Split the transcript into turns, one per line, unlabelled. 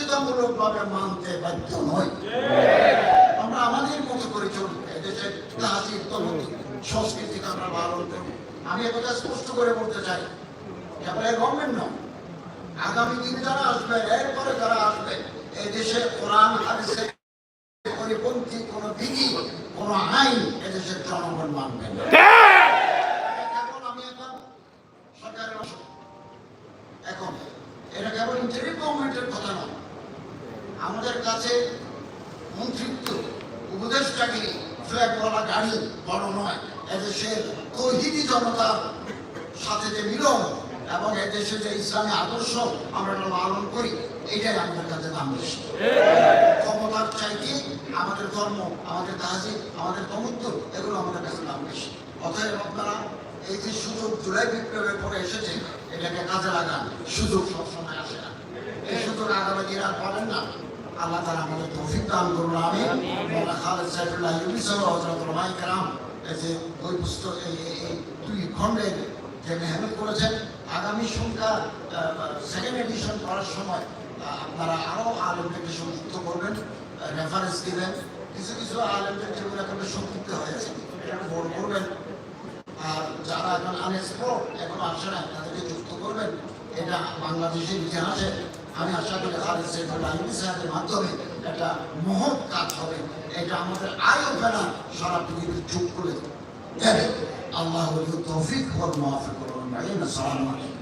বাধ্যতামূলক ভাবে মানতে বাধ্য নই। আমরা আমাদের মতো করে চলি এদেশের তাহাজির তমুক সংস্কৃতিকে আমরা পালন করি। আমি একথা স্পষ্ট করে বলতে চাই এবারে গভর্নমেন্ট নয়। আগামী দিনে যারা আসবে এরপরে যারা আসবে এই দেশে কোরআন হাদিসের পরিপন্থী কোন বিধি কোন আইন এদেশের জনগণ মানবে না। এখন এটা কেবল ইন্টারিম গভর্নমেন্টের কথা নয়। আমাদের কাছে মন্ত্রিত্ব ফ্ল্যাগ বলা গাড়ি, বড় নয়, এদেশের তহিদি জনতার সাথে যে মিলন এবং এদেশে যে ইসলামী আদর্শ আমরা লালন করি এটাই আমাদের কাছে দাম বেশি ক্ষমতার চাইতে আমাদের ধর্ম, আমাদের তাহাজি আমাদের তমুত্ব এগুলো আমাদের কাছে দাম বেশি অতএব আপনারা এই যে সুযোগ জুলাই বিপ্লবের পরে এসেছে, এটাকে কাজে লাগান। সুযোগ সবসময় আসে না। এই সুযোগ আগামী দিন আর পাবেন না। আল্লাহ তারা আমাদের তৌফিক দান করুন আমি খালেদ সাইফুল্লাহ ইউনি সহ হজরত রমাই কালাম এই যে বই পুস্তক দুই খণ্ডের যে মেহনত করেছেন আগামী সংখ্যা সেকেন্ড এডিশন করার সময় আপনারা আরও আলেমদেরকে সংযুক্ত করবেন রেফারেন্স দিবেন। কিছু কিছু আলেমদের যেগুলো এখন সংযুক্ত হয়েছে এটা বোর্ড করবেন। আর যারা এখন আনএক্সপ্লোর এখন আসে না তাদেরকে যুক্ত করবেন। এটা বাংলাদেশের ইতিহাসে আমি আশা করি আর ইউনি সাহেবের মাধ্যমে একটা মহৎ কাজ হবে, এটা আমাদের আয় ফেলা সারা পৃথিবীর চুপ করে দেবে। আল্লাহ তৌফিক হল মাফি করুন সালাম আলাইকুম।